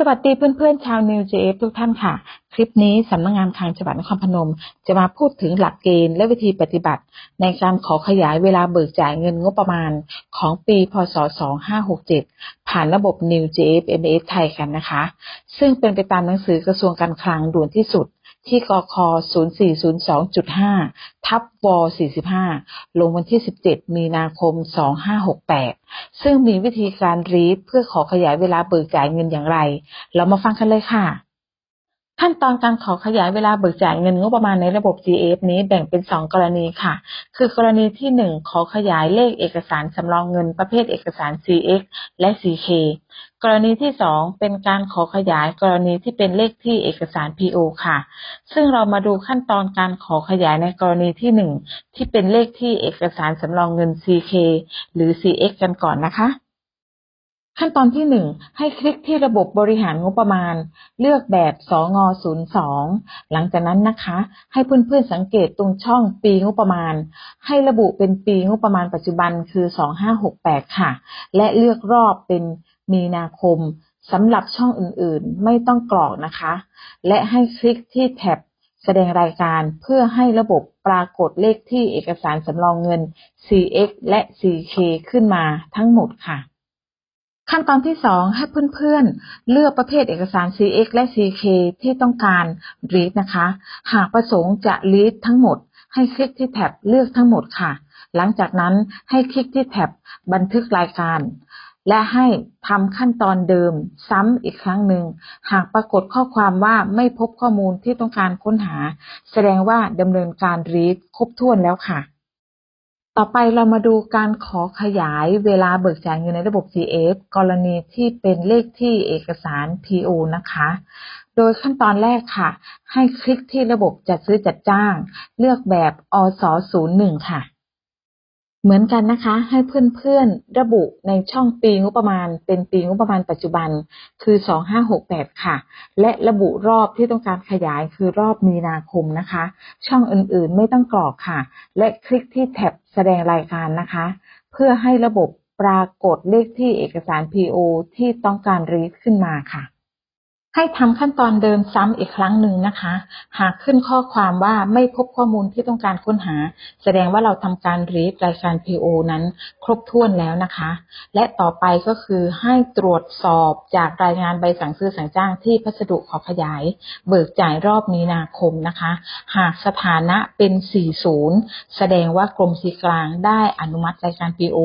สวัสดีเพื่อนๆชาวนิวเจฟทุกท่านค่ะ คลิปนี้สำนักงงานคลังจังหวัดนครพนม จะมาพูดถึงหลักเกณฑ์และวิธีปฏิบัติ ในการขอขยายเวลาเบิกจ่ายเงินงบประมาณของปีพศ 2567 ผ่านระบบ New JF MS ไทยกันนะคะ ซึ่งเป็นไปตามหนังสือกระทรวงการคลังด่วนที่สุด ที่กค 0402.5 ทับว45 ลงวันที่ 17 มีนาคม 2568 ซึ่งมีวิธีการรีดเพื่อขอขยายเวลาเบิกจ่ายเงินอย่างไร เรามาฟังกันเลยค่ะ ขั้นตอนการขอขยายเวลาเบิกจ่ายเงินงบประมาณในระบบ GF นี้แบ่งเป็น 2 กรณีค่ะ คือกรณีที่ 1 ขอขยายเลขเอกสารสำรองเงินประเภทเอกสาร CX และ CK กรณีที่ 2 เป็นการขอขยายกรณีที่เป็นเลขที่เอกสาร PO ค่ะ ซึ่งเรามาดูขั้นตอนการขอขยายในกรณีที่ 1 ที่เป็นเลขที่เอกสารสำรองเงิน CK หรือ CX กันก่อนนะคะ ขั้นตอนที่ 1 ให้คลิกที่ระบบบริหารงบประมาณ เลือกแบบสง02 หลังจากนั้นนะคะ ให้เพื่อนๆสังเกตตรงช่องปีงบประมาณ ให้ระบุเป็นปีงบประมาณปัจจุบันคือ 2568 ค่ะ และเลือกรอบเป็นมีนาคมสำหรับช่องอื่นๆ ไม่ต้องกรอกนะคะ และให้คลิกที่แท็บแสดงรายการเพื่อให้ระบบปรากฏเลขที่เอกสารสำรองเงิน CX และ CK ขึ้นมาทั้งหมดค่ะ ขั้นตอนที่ 2 ให้เพื่อนๆ เลือกประเภทเอกสาร CX และ CK ที่ต้องการ read นะคะ หากประสงค์จะ read ทั้งหมด ให้คลิกที่แท็บเลือกทั้งหมดค่ะ หลังจากนั้นให้คลิกที่แท็บบันทึกรายการ และให้ทำขั้นตอนเดิมซ้ำอีกครั้งหนึ่ง หากปรากฏข้อความว่าไม่พบข้อมูลที่ต้องการค้นหา แสดงว่าดำเนินการ read ครบถ้วนแล้วค่ะ ต่อไปเรามาดูการขอขยายเวลาเบิกจ่ายเงินในระบบ CF กรณีที่เป็นเลขที่เอกสาร PO นะคะ โดยขั้นตอนแรกค่ะ ให้คลิกที่ระบบจัดซื้อจัดจ้าง เลือกแบบอส01ค่ะ เหมือนกันนะคะ ให้เพื่อนๆระบุในช่องปีงบประมาณ เป็นปีงบประมาณปัจจุบันคือ 2568 ค่ะ และระบุรอบที่ต้องการขยายคือรอบมีนาคมนะคะ ช่องอื่นๆไม่ต้องกรอกค่ะ และคลิกที่แท็บแสดงรายการนะคะ เพื่อให้ระบบปรากฏเลขที่เอกสาร PO ที่ต้องการรีดขึ้นมาค่ะ ให้ทำขั้นตอนเดิมซ้ำอีกครั้งหนึ่งนะคะ หากขึ้นข้อความว่าไม่พบข้อมูลที่ต้องการค้นหา แสดงว่าเราทำการรีดรายการ PO นั้นครบถ้วนแล้วนะคะ และต่อไปก็คือให้ตรวจสอบจากรายงานใบสั่งซื้อสั่งจ้างที่พัสดุขอขยาย เบิกจ่ายรอบมีนาคมนะคะ หากสถานะเป็น 40 แสดงว่ากรมสีกลางได้อนุมัติรายการ PO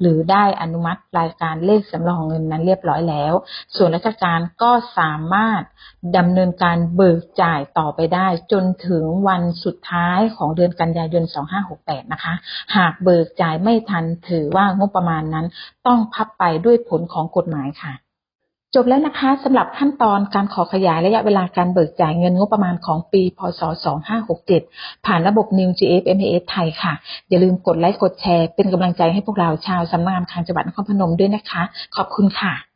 หรือได้อนุมัติรายการเลขสำรองเงินนั้นเรียบร้อยแล้ว ส่วนราชการก็สามามารถดำเนินการเบิกจ่ายต่อไปได้ จนถึงวันสุดท้ายของเดือนกันยายน 2568 นะคะ หากเบิกจ่ายไม่ทันถือว่างบประมาณนั้นต้องพับไปด้วยผลของกฎหมายค่ะจบแล้วนะคะสำหรับขั้นตอนการขอขยายระยะเวลาการเบิกจ่ายเงินงบประมาณของปี พศ 2567 ผ่านระบบ New GF MAS ไทยค่ะ อย่าลืมกดไลค์กดแชร์เป็นกำลังใจให้พวกเราชาวสำนักงานคลังจังหวัดนครพนมด้วยนะคะ ขอบคุณค่ะ